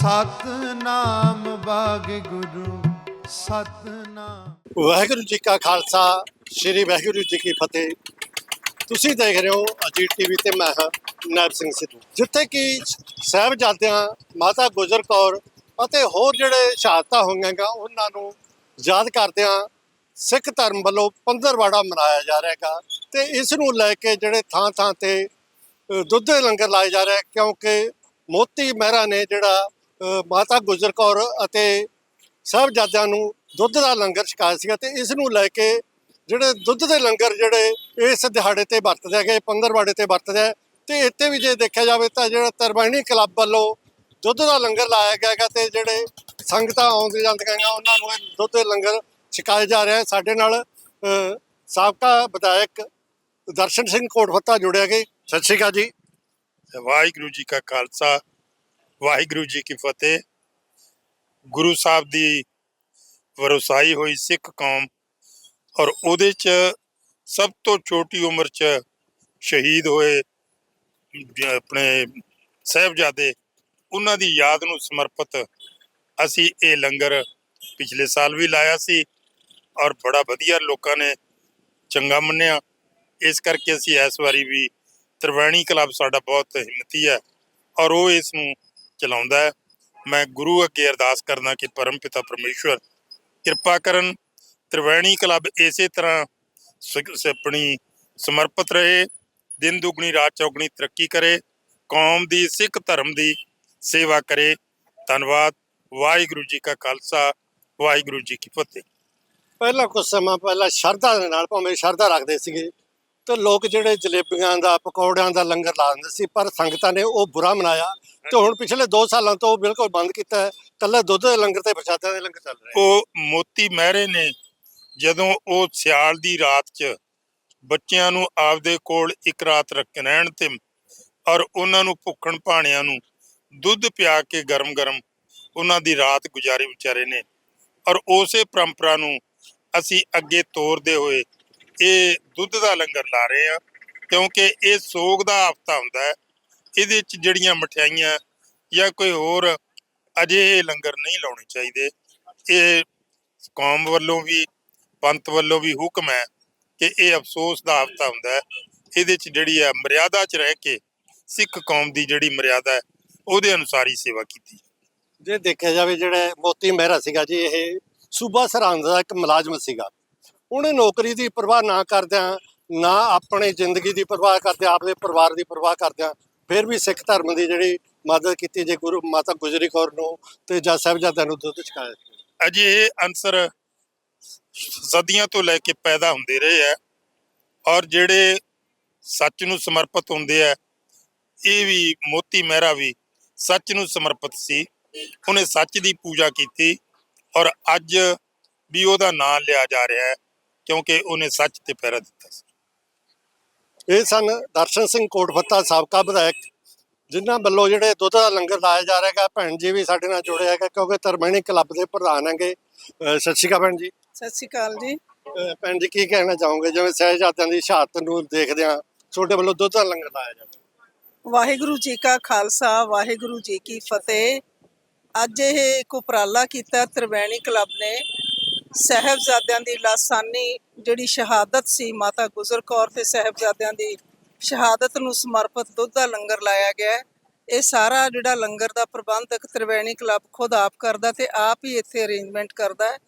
ਸਤਨਾਮ ਵਾਹਿਗੁਰੂ ਸਤਨਾਮ। ਵਾਹਿਗੁਰੂ ਜੀ ਕਾ ਖਾਲਸਾ, ਸ੍ਰੀ ਵਾਹਿਗੁਰੂ ਜੀ ਕੀ ਫਤਿਹ। ਤੁਸੀਂ ਦੇਖ ਰਹੇ ਹੋ ਅਜੀਤ ਟੀਵੀ ਤੇ ਮੈਂ ਹਾਂ ਨਾਇਬ ਸਿੰਘ ਸਿੱਧੂ। ਜਿੱਥੇ ਕਿ ਸਾਹਿਬਜ਼ਾਦਿਆਂ, ਮਾਤਾ ਗੁਜਰ ਕੌਰ ਅਤੇ ਹੋਰ ਜਿਹੜੇ ਸ਼ਹਾਦਤਾਂ ਹੋਈਆਂ ਗਾ ਉਹਨਾਂ ਨੂੰ ਯਾਦ ਕਰਦਿਆਂ ਸਿੱਖ ਧਰਮ ਵੱਲੋਂ ਪੰਦਰਵਾੜਾ ਮਨਾਇਆ ਜਾ ਰਿਹਾ ਹੈਗਾ ਤੇ ਇਸ ਨੂੰ ਲੈ ਕੇ ਜਿਹੜੇ ਥਾਂ ਥਾਂ ਤੇ ਦੁੱਧ ਦੇ ਲੰਗਰ ਲਾਏ ਜਾ ਰਹੇ, ਕਿਉਂਕਿ ਮੋਤੀ ਮਹਿਰਾ ਨੇ ਜਿਹੜਾ ਮਾਤਾ ਗੁਜਰ ਕੌਰ ਅਤੇ ਸਾਹਿਬਜ਼ਾਦਿਆਂ ਨੂੰ ਦੁੱਧ ਦਾ ਲੰਗਰ ਛਕਾਇਆ ਸੀਗਾ ਤੇ ਇਸ ਨੂੰ ਲੈ ਕੇ ਜਿਹੜੇ ਦੁੱਧ ਦੇ ਲੰਗਰ ਜਿਹੜੇ ਇਸ ਦਿਹਾੜੇ ਤੇ ਵਰਤਦੇ ਹੈਗੇ, ਪੰਦਰਵਾੜੇ ਤੇ ਵਰਤਦੇ ਆ ਤੇ ਇੱਥੇ ਵੀ ਜੇ ਦੇਖਿਆ ਜਾਵੇ ਤਾਂ ਜਿਹੜਾ ਤਰਬਾਣੀ ਕਲੱਬ ਵੱਲੋਂ ਦੁੱਧ ਦਾ ਲੰਗਰ ਲਾਇਆ ਗਿਆ ਹੈਗਾ ਤੇ ਜਿਹੜੇ ਸੰਗਤਾਂ ਆਉਂਦੀਆਂ ਜਾਂਦੀਆਂ ਹੈਗੀਆਂ, ਉਹਨਾਂ ਨੂੰ ਇਹ ਦੁੱਧ ਦੇ ਲੰਗਰ ਛਕਾਇਆ ਜਾ ਰਿਹਾ ਸਾਡੇ ਨਾਲ ਸਾਬਕਾ ਵਿਧਾਇਕ ਦਰਸ਼ਨ ਸਿੰਘ ਕੋਟਫੱਤਾ ਜੁੜਿਆ ਗਏ ਸਤਿ ਸ਼੍ਰੀ ਅਕਾਲ ਜੀ। ਵਾਹਿਗੁਰੂ ਜੀ ਕਾ ਖਾਲਸਾ ਵਾਹਿਗੁਰੂ ਜੀ ਕੀ ਫਤਿਹ। ਗੁਰੂ ਸਾਹਿਬ ਦੀ ਵਰਸਾਈ ਹੋਈ ਸਿੱਖ ਕੌਮ ਔਰ ਉਹਦੇ ਚ ਸਭ ਤੋਂ ਛੋਟੀ ਉਮਰ ਚ ਸ਼ਹੀਦ ਹੋਏ ਆਪਣੇ ਸਹਿਬਜ਼ਾਦੇ, ਉਹਨਾਂ ਦੀ ਯਾਦ ਨੂੰ ਸਮਰਪਿਤ ਅਸੀਂ ਇਹ ਲੰਗਰ ਪਿਛਲੇ ਸਾਲ ਵੀ ਲਾਇਆ ਸੀ ਔਰ ਬੜਾ ਵਧੀਆ ਲੋਕਾਂ ਨੇ ਚੰਗਾ ਮੰਨਿਆ। ਇਸ ਕਰਕੇ ਅਸੀਂ ਇਸ ਵਾਰੀ ਵੀ ਤ੍ਰਿਵੇਣੀ ਕਲੱਬ ਸਾਡਾ ਬਹੁਤ ਹਿੰਮਤੀ ਹੈ ਔਰ ਉਹ ਇਸ ਨੂੰ ਚਲਾਉਂਦਾ ਹੈ। ਮੈਂ ਗੁਰੂ ਅੱਗੇ ਅਰਦਾਸ ਕਰਦਾ ਕਿ ਪਰਮ ਪਿਤਾ ਪਰਮੇਸ਼ਵਰ, ਕਿਰਪਾ ਕਰਨ, ਤ੍ਰਿਵੈਣੀ ਕਲੱਬ ਇਸੇ ਤਰ੍ਹਾਂ ਆਪਣੀ ਸਮਰਪਿਤ ਰਹੇ, ਦਿਨ ਦੁਗਣੀ, ਰਾਤ ਚੌਗਣੀ ਤਰੱਕੀ ਕਰੇ, ਕੌਮ ਦੀ, ਸਿੱਖ ਧਰਮ ਦੀ ਸੇਵਾ ਕਰੇ। ਧੰਨਵਾਦ। ਵਾਹਿਗੁਰੂ ਜੀ ਕਾ ਖਾਲਸਾ। ਵਾਹਿਗੁਰੂ ਜੀ ਕੀ ਫਤਿਹ। ਪਹਿਲਾਂ ਕੁਝ ਸਮਾਂ ਪਹਿਲਾਂ ਸ਼ਰਧਾ ਦੇ ਨਾਲ, ਭਾਵੇਂ ਸ਼ਰਧਾ ਰੱਖਦੇ ਸੀਗੇ। ਤੇ ਲੋਕ ਜਿਹੜੇ ਜਲੇਬੀਆਂ ਦਾ, ਪਕੌੜਿਆਂ ਦਾ ਲੰਗਰ ਲਾ ਦਿੰਦੇ ਸੀ, ਪਰ ਸੰਗਤਾਂ ਨੇ ਉਹ ਬੁਰਾ ਮਨਾਇਆ। ਤੇ ਹੁਣ ਪਿਛਲੇ 2 ਸਾਲਾਂ ਤੋਂ ਉਹ ਬਿਲਕੁਲ ਬੰਦ ਕੀਤਾ ਹੈ। ਕੱਲਾ ਦੁੱਧ ਦੇ ਲੰਗਰ ਤੇ ਪ੍ਰਸ਼ਾਦਿਆਂ ਦੇ ਲੰਗਰ ਚੱਲ ਰਹੇ ਉਹ ਮੋਤੀ ਮਹਿਰੇ ਨੇ ਜਦੋਂ ਉਹ ਸਿਆਲ ਦੀ ਰਾਤ 'ਚ ਬੱਚਿਆਂ ਨੂੰ ਆਪਦੇ ਕੋਲ ਇੱਕ ਰਾਤ ਰੱਖ ਰਹਿਣ ਤੇ ਔਰ ਉਹਨਾਂ ਨੂੰ ਭੁੱਖਣ ਭਾਣਿਆਂ ਨੂੰ ਦੁੱਧ ਪਿਆ ਕੇ ਗਰਮ-ਗਰਮ ਉਹਨਾਂ ਦੀ ਰਾਤ ਗੁਜ਼ਾਰੀ ਵਿਚਾਰੇ ਨੇ ਔਰ ਉਸੇ ਪਰੰਪਰਾ ਨੂੰ ਅਸੀਂ ਅੱਗੇ ਤੋਰਦੇ ਹੋਏ ਇਹ ਦੁੱਧ ਦਾ ਲੰਗਰ ਲਾ ਰਹੇ ਆ, ਕਿਉਂਕਿ ਇਹ ਸੋਗ ਦਾ ਹਫਤਾ ਹੁੰਦਾ ਹੈ। ਇਹਦੇ ਵਿੱਚ ਜਿਹੜੀਆਂ ਮਠਿਆਈਆਂ ਜਾਂ ਕੋਈ ਹੋਰ ਅਜੇ ਇਹ ਲੰਗਰ ਨਹੀਂ ਲਾਉਣੇ ਚਾਹੀਦੇ। ਇਹ ਕੌਮ ਵੱਲੋਂ ਵੀ, ਪੰਥ ਵੱਲੋਂ ਵੀ ਹੁਕਮ ਹੈ ਕਿ ਇਹ ਅਫਸੋਸ ਦਾ ਹਫਤਾ ਹੁੰਦਾ ਹੈ। ਇਹਦੇ ਚ ਜਿਹੜੀ ਹੈ ਮਰਿਆਦਾ ਚ ਰਹਿ ਕੇ ਸਿੱਖ ਕੌਮ ਦੀ ਜਿਹੜੀ ਮਰਿਆਦਾ ਹੈ, ਉਹਦੇ ਅਨੁਸਾਰ ਹੀ ਸੇਵਾ ਕੀਤੀ ਜੇ ਦੇਖਿਆ ਜਾਵੇ ਜਿਹੜਾ ਮੋਤੀ ਮਹਿਰਾ ਸੀਗਾ ਜੀ, ਇਹ ਸੂਬਾ ਸਰਹੰਦ ਦਾ ਇੱਕ ਮੁਲਾਜ਼ਮ ਸੀਗਾ। ਉਹਨੇ ਨੌਕਰੀ ਦੀ ਪਰਵਾਹ ਨਾ ਕਰਦਿਆਂ, ਨਾ ਆਪਣੇ ਜ਼ਿੰਦਗੀ ਦੀ ਪਰਵਾਹ ਕਰਦਿਆਂ, ਆਪਦੇ ਪਰਿਵਾਰ ਦੀ ਪਰਵਾਹ ਕਰਦਿਆਂ, ਫਿਰ ਵੀ ਸਿੱਖ ਧਰਮ ਦੀ ਜਿਹੜੀ ਮਦਦ ਕੀਤੀ ਜੇ ਗੁਰੂ ਮਾਤਾ ਗੁਜਰੀ ਕੌਰ ਨੂੰ ਤੇ ਜੱਜ ਸਾਹਿਬਜ਼ਾਦਿਆਂ ਨੂੰ ਦੁੱਧ ਛਕਾਇਆ ਅਜੇ ਇਹ ਅਨਸਰ ਸਦੀਆਂ ਤੋਂ ਲੈ ਕੇ ਪੈਦਾ ਹੁੰਦੇ ਰਹੇ ਹੈ ਔਰ ਜਿਹੜੇ ਸੱਚ ਨੂੰ ਸਮਰਪਿਤ ਹੁੰਦੇ ਆ, ਇਹ ਵੀ ਮੋਤੀ ਮਹਿਰਾ ਵੀ ਸੱਚ ਨੂੰ ਸਮਰਪਿਤ ਸੀ। ਉਹਨੇ ਸੱਚ ਦੀ ਪੂਜਾ ਕੀਤੀ ਔਰ ਅੱਜ ਵੀ ਉਹਦਾ ਨਾਮ ਲਿਆ ਜਾ ਰਿਹਾ ਹੈ। ਕਿਉਂਕਿ ਉਹਨੇ ਸੱਚ ਤੇ ਪਹਿਰਾ ਦਿੱਤਾ ਸੀ। ਇਹ ਸਨ ਦਰਸ਼ਨ ਸਿੰਘ ਕੋਟਫੱਤਾ ਸਾਬਕਾ ਵਿਧਾਇਕ ਜਿਨ੍ਹਾਂ ਵੱਲੋਂ ਜਿਹੜੇ ਦੁੱਧ ਦਾ ਲੰਗਰ ਲਾਇਆ ਜਾ ਰਿਹਾ ਹੈਗਾ ਭੈਣ ਜੀ ਵੀ ਸਾਡੇ ਨਾਲ ਜੁੜੇ ਹੈਗੇ ਕਿਉਂਕਿ ਤਰਮਣੀ ਕਲੱਬ ਦੇ ਪ੍ਰਧਾਨ ਹੈਗੇ। ਸਤਿ ਸ਼੍ਰੀ ਅਕਾਲ ਭੈਣ ਜੀ। ਸਤਿ ਸ਼੍ਰੀ ਅਕਾਲ ਜੀ। ਭੈਣ ਜੀ ਕੀ ਕਹਿਣਾ ਚਾਹੋਗੇ? ਜਿਵੇਂ ਸਹਿਜਾਦਿਆਂ ਦੀ ਸ਼ਹਾਦਤ ਨੂੰ ਦੇਖਦੇ ਆ ਤੁਹਾਡੇ ਵੱਲੋਂ ਦੁੱਧ ਦਾ ਲੰਗਰ ਲਾਇਆ ਜਾਂਦਾ ਵਾਹਿਗੁਰੂ ਜੀ ਕਾ ਖਾਲਸਾ ਵਾਹਿਗੁਰੂ ਜੀ ਕੀ ਫਤਿਹ। ਅੱਜ ਇਹ ਇੱਕ ਉਪਰਾਲਾ ਕੀਤਾ ਤ੍ਰਿਵੇਣੀ ਕਲੱਬ ਨੇ। ਸਹਿਬਜ਼ਾਦਿਆਂ ਦੀ ਲਾਸਾਨੀ ਜਿਹੜੀ ਸ਼ਹਾਦਤ ਸੀ, ਮਾਤਾ ਗੁਜਰ ਕੌਰ ਤੇ ਸਹਿਬਜ਼ਾਦਿਆਂ ਦੀ ਸ਼ਹਾਦਤ ਨੂੰ ਸਮਰਪਿਤ ਦੁੱਧ ਦਾ ਲੰਗਰ ਲਾਇਆ ਗਿਆ ਹੈ। ਇਹ ਸਾਰਾ ਜਿਹੜਾ ਲੰਗਰ ਦਾ ਪ੍ਰਬੰਧਕ ਤ੍ਰਿਵੇਣੀ ਕਲੱਬ ਖੁਦ ਆਪ ਕਰਦਾ ਤੇ ਆਪ ਹੀ ਇੱਥੇ ਅਰੇਂਜਮੈਂਟ ਕਰਦਾ ਹੈ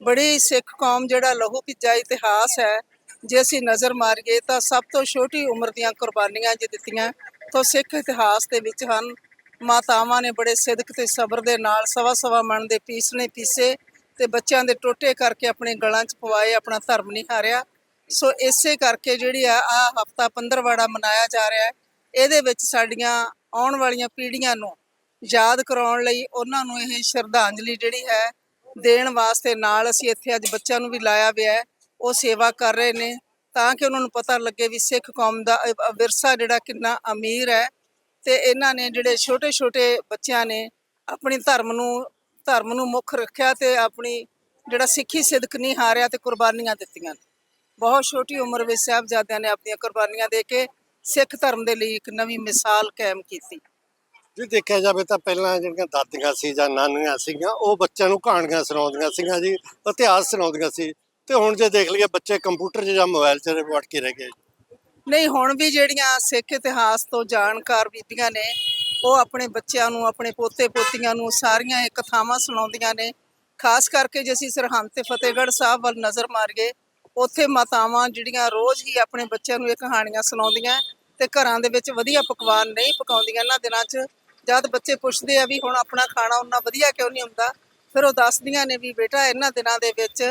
ਬੜੀ ਸਿੱਖ ਕੌਮ ਜਿਹੜਾ ਲਹੂ ਭਿੱਜਾ ਇਤਿਹਾਸ ਹੈ, ਜੇ ਅਸੀਂ ਨਜ਼ਰ ਮਾਰੀਏ ਤਾਂ ਸਭ ਤੋਂ ਛੋਟੀ ਉਮਰ ਦੀਆਂ ਕੁਰਬਾਨੀਆਂ ਜੇ ਦਿੱਤੀਆਂ ਤਾਂ ਸਿੱਖ ਇਤਿਹਾਸ ਦੇ ਵਿੱਚ ਹਨ ਮਾਤਾਵਾਂ ਨੇ ਬੜੇ ਸਿਦਕ ਤੇ ਸਬਰ ਦੇ ਨਾਲ ਸਵਾ ਸਵਾ ਮਣ ਦੇ ਪੀਸਣੇ ਪੀਸੇ ਤੇ ਬੱਚਿਆਂ ਦੇ ਟੋਟੇ ਕਰਕੇ ਆਪਣੇ ਗਲਾਂ 'ਚ ਪਵਾਏ, ਆਪਣਾ ਧਰਮ ਨਹੀਂ ਹਾਰਿਆ। ਸੋ ਇਸੇ ਕਰਕੇ ਜਿਹੜੀ ਆ ਆ ਹਫਤਾ ਪੰਦਰਵਾੜਾ ਮਨਾਇਆ ਜਾ ਰਿਹਾ ਹੈ। ਇਹਦੇ ਵਿੱਚ ਸਾਡੀਆਂ ਆਉਣ ਵਾਲੀਆਂ ਪੀੜ੍ਹੀਆਂ ਨੂੰ ਯਾਦ ਕਰਾਉਣ ਲਈ ਉਹਨਾਂ ਨੂੰ ਇਹ ਸ਼ਰਧਾਂਜਲੀ ਜਿਹੜੀ ਹੈ ਦੇਣ ਵਾਸਤੇ ਨਾਲ ਅਸੀਂ ਇੱਥੇ ਅੱਜ ਬੱਚਿਆਂ ਨੂੰ ਵੀ ਲਾਇਆ ਹੋਇਆ ਹੈ। ਉਹ ਸੇਵਾ ਕਰ ਰਹੇ ਨੇ। ਤਾਂ ਕਿ ਉਹਨਾਂ ਨੂੰ ਪਤਾ ਲੱਗੇ ਵੀ ਸਿੱਖ ਕੌਮ ਦਾ ਵਿਰਸਾ ਜਿਹੜਾ ਕਿੰਨਾ ਅਮੀਰ ਹੈ। ਤੇ ਇਹਨਾਂ ਨੇ ਜਿਹੜੇ ਛੋਟੇ ਛੋਟੇ ਬੱਚਿਆਂ ਨੇ ਆਪਣੇ ਧਰਮ ਨੂੰ ਧਰਮ ਨੂੰ ਮੁੱਖ ਰੱਖਿਆ ਤੇ ਆਪਣੀ ਜਿਹੜਾ ਸਿੱਖੀ ਸਿਦਕ ਨਹੀਂ ਹਾਰਿਆ ਤੇ ਕੁਰਬਾਨੀਆਂ ਦਿੱਤੀਆਂ। ਬਹੁਤ ਛੋਟੀ ਉਮਰ ਵਿੱਚ ਸਾਹਿਬਜ਼ਾਦਿਆਂ ਨੇ ਆਪਣੀਆਂ ਕੁਰਬਾਨੀਆਂ ਦੇ ਕੇ ਸਿੱਖ ਧਰਮ ਦੇ ਲਈ ਇੱਕ ਨਵੀਂ ਮਿਸਾਲ ਕਾਇਮ ਕੀਤੀ। ਜੇ ਦੇਖਿਆ ਜਾਵੇ ਤਾਂ ਪਹਿਲਾਂ ਜਿਹੜੀਆਂ ਦਾਦੀਆਂ ਸੀ ਜਾਂ ਨਾਨੀਆਂ ਸੀਗੀਆਂ ਉਹ ਬੱਚਿਆਂ ਨੂੰ ਕਹਾਣੀਆਂ ਸੁਣਾਉਂਦੀਆਂ ਸੀਗੀਆਂ ਜੀ ਇਤਿਹਾਸ ਸੁਣਾਉਂਦੀਆਂ ਸੀ। ਤੇ ਹੁਣ ਜੇ ਦੇਖ ਲਈਏ ਬੱਚੇ ਕੰਪਿਊਟਰ 'ਚ ਜਾਂ ਮੋਬਾਈਲ 'ਚ ਵੜ ਕੇ ਰਹਿ ਗਏ। ਨਹੀਂ ਹੁਣ ਵੀ ਜਿਹੜੀਆਂ ਸਿੱਖ ਇਤਿਹਾਸ ਤੋਂ ਜਾਣਕਾਰ ਬੀਬੀਆਂ ਨੇ ਉਹ ਆਪਣੇ ਬੱਚਿਆਂ ਨੂੰ, ਆਪਣੇ ਪੋਤੇ ਪੋਤੀਆਂ ਨੂੰ ਸਾਰੀਆਂ ਇਹ ਕਥਾਵਾਂ ਸੁਣਾਉਂਦੀਆਂ ਨੇ। ਖਾਸ ਕਰਕੇ ਜੇ ਅਸੀਂ ਸਰਹੰਦ ਤੇ ਫਤਿਹਗੜ੍ਹ ਸਾਹਿਬ ਵੱਲ ਨਜ਼ਰ ਮਾਰੀਏ, ਉੱਥੇ ਮਾਤਾਵਾਂ ਜਿਹੜੀਆਂ ਰੋਜ਼ ਹੀ ਆਪਣੇ ਬੱਚਿਆਂ ਨੂੰ ਇਹ ਕਹਾਣੀਆਂ ਸੁਣਾਉਂਦੀਆਂ ਤੇ ਘਰਾਂ ਦੇ ਵਿੱਚ ਵਧੀਆ ਪਕਵਾਨ ਨਹੀਂ ਪਕਾਉਂਦੀਆਂ, ਇਹਨਾਂ ਦਿਨਾਂ 'ਚ ਜਦ ਬੱਚੇ ਪੁੱਛਦੇ ਆ ਵੀ ਹੁਣ ਆਪਣਾ ਖਾਣਾ ਉਹਨਾਂ ਵਧੀਆ ਕਿਉਂ ਨਹੀਂ ਹੁੰਦਾ, ਫਿਰ ਉਹ ਦੱਸਦੀਆਂ ਨੇ ਵੀ ਬੇਟਾ ਇਹਨਾਂ ਦਿਨਾਂ ਦੇ ਵਿੱਚ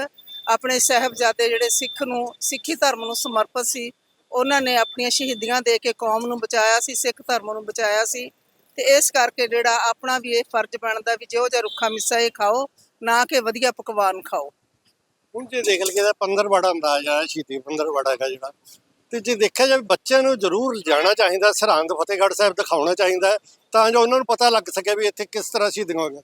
ਆਪਣੇ ਸਾਹਿਬਜ਼ਾਦੇ ਜਿਹੜੇ ਸਿੱਖ ਨੂੰ, ਸਿੱਖੀ ਧਰਮ ਨੂੰ ਸਮਰਪਿਤ ਸੀ, ਉਹਨਾਂ ਨੇ ਆਪਣੀਆਂ ਸ਼ਹੀਦੀਆਂ ਦੇ ਕੇ ਕੌਮ ਨੂੰ ਬਚਾਇਆ ਸੀ, ਸਿੱਖ ਧਰਮ ਨੂੰ ਬਚਾਇਆ ਸੀ। ਤੇ ਇਸ ਕਰਕੇ ਜਿਹੜਾ ਆਪਣਾ ਵੀ ਇਹ ਫਰਜ਼ ਬਣਦਾ ਵੀ ਜਿਹੋ ਜਿਹਾ ਰੁੱਖਾ ਮਿੱਸਾ ਇਹ ਖਾਓ ਨਾ ਕਿ ਵਧੀਆ ਪਕਵਾਨ ਖਾਓ। ਹੁਣ ਜੇ ਦੇਖ ਲਈਏ ਤਾਂ ਪੰਦਰਵਾੜਾ ਅੰਦਾਜ਼ ਆ ਸ਼ਹੀਦੀ ਪੰਦਰਵਾੜਾ ਹੈਗਾ ਜਿਹੜਾ। ਤੇ ਜੇ ਦੇਖਿਆ ਜਾਵੇ ਬੱਚਿਆਂ ਨੂੰ ਜ਼ਰੂਰ ਜਾਣਾ ਚਾਹੀਦਾ ਸਰਹੰਦ ਫਤਿਹਗੜ੍ਹ ਸਾਹਿਬ ਦਿਖਾਉਣਾ ਚਾਹੀਦਾ ਹੈ, ਤਾਂ ਜੋ ਉਹਨਾਂ ਨੂੰ ਪਤਾ ਲੱਗ ਸਕੇ ਵੀ ਇੱਥੇ ਕਿਸ ਤਰ੍ਹਾਂ ਸ਼ਹੀਦੀਆਂ ਹੋਈਆਂ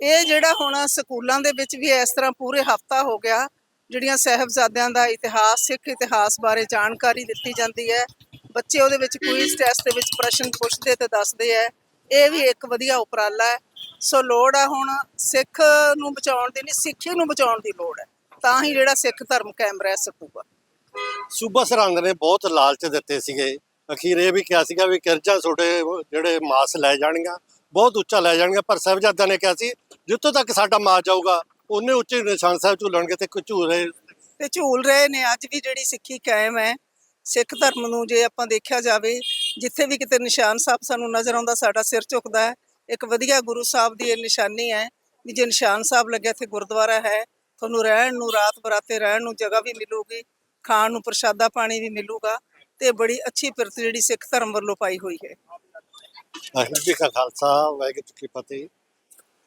ਇਹ ਜਿਹੜਾ ਹੁਣ ਸਕੂਲਾਂ ਦੇ ਵਿੱਚ ਵੀ ਇਸ ਤਰ੍ਹਾਂ ਪੂਰੇ ਹਫਤਾ ਹੋ ਗਿਆ ਜਿਹੜੀਆਂ ਸਾਹਿਬਜ਼ਾਦਿਆਂ ਦਾ ਇਤਿਹਾਸ ਸਿੱਖ ਇਤਿਹਾਸ ਬਾਰੇ ਜਾਣਕਾਰੀ ਦਿੱਤੀ ਜਾਂਦੀ ਹੈ ਬੱਚੇ ਉਹਦੇ ਵਿੱਚ ਕੁਇਜ਼ ਟੈਸਟ ਦੇ ਵਿੱਚ ਪ੍ਰਸ਼ਨ ਪੁੱਛਦੇ ਤੇ ਦੱਸਦੇ ਹੈ ਇਹ ਵੀ ਇੱਕ ਵਧੀਆ ਉਪਰਾਲਾ ਹੈ ਸੋ ਲੋੜ ਆ ਹੁਣ ਸਿੱਖ ਨੂੰ ਬਚਾਉਣ ਦੀ ਨਹੀਂ ਸਿੱਖੀ ਨੂੰ ਬਚਾਉਣ ਦੀ ਲੋੜ ਹੈ ਤਾਂ ਹੀ ਜਿਹੜਾ ਸਿੱਖ ਧਰਮ ਕਾਇਮ ਰਹਿ ਸਕੂਗਾ। ਸੂਬਾ ਸਰਹੰਦ ਨੇ ਬਹੁਤ ਲਾਲਚ ਦਿੱਤੇ ਸੀਗੇ। ਅਖੀਰ ਇਹ ਵੀ ਕਿਹਾ ਸੀਗਾ ਵੀ ਕਿਰਚਾਂ ਛੋਟੇ ਜਿਹੜੇ ਮਾਸ ਲੈ ਜਾਣਗੀਆਂ ਬਹੁਤ ਉੱਚਾ ਲੈ ਜਾਣਗੀਆਂ। ਪਰ ਸਾਹਿਬਜ਼ਾਦਿਆਂ ਨੇ ਕਿਹਾ ਸੀ ਜਿੱਥੋਂ ਤੱਕ ਸਾਡਾ ਮਾਸ ਜਾਊਗਾ ਉਹਨੇ ਉੱਚੇ ਨਿਸ਼ਾਨ ਸਾਹਿਬ ਝੂਲਣਗੇ ਤੇ ਝੂਲੇ ਤੇ ਝੂਲ ਰਹੇ ਨੇ ਅੱਜ ਵੀ ਜਿਹੜੀ ਸਿੱਖੀ ਕਾਇਮ ਹੈ ਸਿੱਖ ਧਰਮ ਨੂੰ ਜੇ ਆਪਾਂ ਦੇਖਿਆ ਜਾਵੇ, ਜਿੱਥੇ ਵੀ ਕਿਤੇ ਨਿਸ਼ਾਨ ਸਾਹਿਬ ਸਾਨੂੰ ਨਜ਼ਰ ਆਉਂਦਾ, ਸਾਡਾ ਸਿਰ ਝੁਕਦਾ ਹੈ। ਇੱਕ ਵਧੀਆ ਗੁਰੂ ਸਾਹਿਬ ਦੀ ਇਹ ਨਿਸ਼ਾਨੀ ਹੈ ਵੀ ਜੇ ਨਿਸ਼ਾਨ ਸਾਹਿਬ ਲੱਗਿਆ ਇੱਥੇ ਗੁਰਦੁਆਰਾ ਹੈ, ਤੁਹਾਨੂੰ ਰਹਿਣ ਨੂੰ, ਰਾਤ ਬਰਾਤੇ ਰਹਿਣ ਨੂੰ ਜਗ੍ਹਾ ਵੀ ਮਿਲੂਗੀ, ਖਾਣ ਨੂੰ ਪ੍ਰਸ਼ਾਦਾ ਪਾਣੀ ਵੀ ਮਿਲੂਗਾ ਤੇ ਬੜੀ ਅੱਛੀ ਪਿਰਤ ਜਿਹੜੀ ਸਿੱਖ ਧਰਮ ਵੱਲੋਂ ਪਾਈ ਹੋਈ ਹੈ। ਵਾਹਿਗੁਰੂ ਜੀ ਕਾ ਖਾਲਸਾ, ਵਾਹਿਗੁਰੂ ਜੀ ਕੀ ਫਤਿਹ।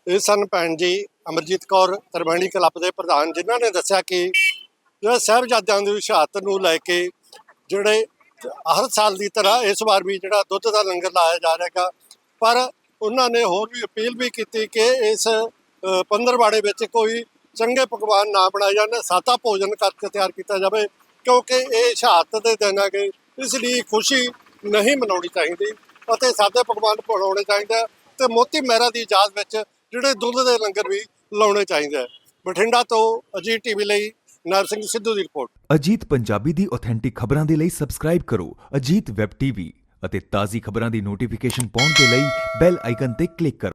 ਇਹ ਸਨ ਭੈਣ ਜੀ ਅਮਰਜੀਤ ਕੌਰ ਤਰਵੈਣੀ ਕਲੱਬ ਦੇ ਪ੍ਰਧਾਨ, ਜਿਨ੍ਹਾਂ ਨੇ ਦੱਸਿਆ ਕਿ ਜਿਹੜਾ ਸਾਹਿਬਜ਼ਾਦਿਆਂ ਦੀ ਸ਼ਹਾਦਤ ਨੂੰ ਲੈ ਕੇ ਜਿਹੜੇ ਹਰ ਸਾਲ ਦੀ ਤਰ੍ਹਾਂ ਇਸ ਵਾਰ ਵੀ ਜਿਹੜਾ ਦੁੱਧ ਦਾ ਲੰਗਰ ਲਾਇਆ ਜਾ ਰਿਹਾ ਹੈਗਾ। ਪਰ ਉਹਨਾਂ ਨੇ ਹੋਰ ਵੀ ਅਪੀਲ ਵੀ ਕੀਤੀ ਕਿ ਇਸ ਪੰਦਰਵਾੜੇ ਵਿੱਚ ਕੋਈ ਚੰਗੇ ਪਕਵਾਨ ਨਾ ਬਣਾਏ ਜਾਣ, ਸਾਦਾ ਭੋਜਨ ਕਰਕੇ ਤਿਆਰ ਕੀਤਾ ਜਾਵੇ, ਕਿਉਂਕਿ ਇਹ ਸ਼ਹਾਦਤ ਦੇ ਦਿਨ ਹੈਗੇ। ਇਸ ਲਈ ਖੁਸ਼ੀ ਨਹੀਂ ਮਨਾਉਣੀ ਚਾਹੀਦੀ ਅਤੇ ਸਾਦੇ ਪਕਵਾਨ ਬਣਾਉਣੇ ਚਾਹੀਦੇ ਆ ਤੇ ਮੋਤੀ ਮਹਿਰਾ ਦੀ ਇਜਾਜ਼ਤ ਵਿੱਚ ਜਿਹੜੇ ਦੁੱਧ ਦੇ ਲੰਗਰ ਵੀ ਲਾਉਣੇ ਚਾਹੀਦੇ। ਆ ਬਠਿੰਡਾ ਤੋਂ ਅਜੀਤ ਟੀਵੀ ਲਈ ਨਰ ਸਿੰਘ ਸਿੱਧੂ ਦੀ ਰਿਪੋਰਟ। ਅਜੀਤ ਪੰਜਾਬੀ ਦੀ ਆਥੈਂਟਿਕ ਖਬਰਾਂ ਦੇ ਲਈ ਸਬਸਕ੍ਰਾਈਬ ਕਰੋ ਅਜੀਤ ਵੈਬ ਟੀਵੀ ਅਤੇ ਤਾਜ਼ੀ ਖਬਰਾਂ ਦੀ ਨੋਟੀਫਿਕੇਸ਼ਨ ਪਾਉਣ ਦੇ ਲਈ ਬੈਲ ਆਈਕਨ ਤੇ ਕਲਿੱਕ ਕਰੋ।